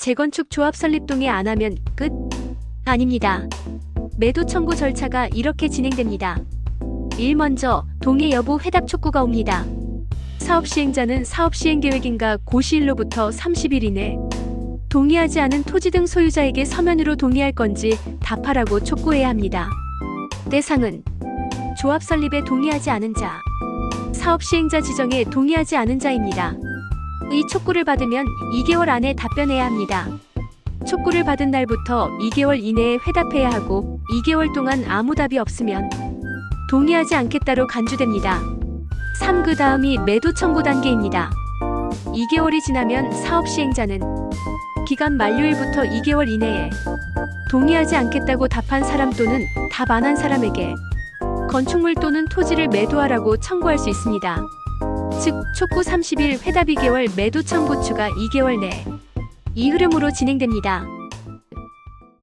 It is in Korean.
재건축 조합 설립 동의 안 하면 끝? 아닙니다. 매도 청구 절차가 이렇게 진행됩니다. 1. 먼저 동의 여부 회답 촉구가 옵니다. 사업 시행자는 사업 시행 계획인가 고시일로부터 30일 이내 동의하지 않은 토지 등 소유자에게 서면으로 동의할 건지 답하라고 촉구해야 합니다. 대상은 조합 설립에 동의하지 않은 자, 사업 시행자 지정에 동의하지 않은 자입니다. 이 촉구를 받으면 2개월 안에 답변해야 합니다. 촉구를 받은 날부터 2개월 이내에 회답해야 하고 2개월 동안 아무 답이 없으면 동의하지 않겠다로 간주됩니다. 3. 그 다음이 매도 청구 단계입니다. 2개월이 지나면 사업 시행자는 기간 만료일부터 2개월 이내에 동의하지 않겠다고 답한 사람 또는 답 안 한 사람에게 건축물 또는 토지를 매도하라고 청구할 수 있습니다. 즉, 촉구 30일 회답 2개월 매도 청구 추가 2개월 내 이 흐름으로 진행됩니다.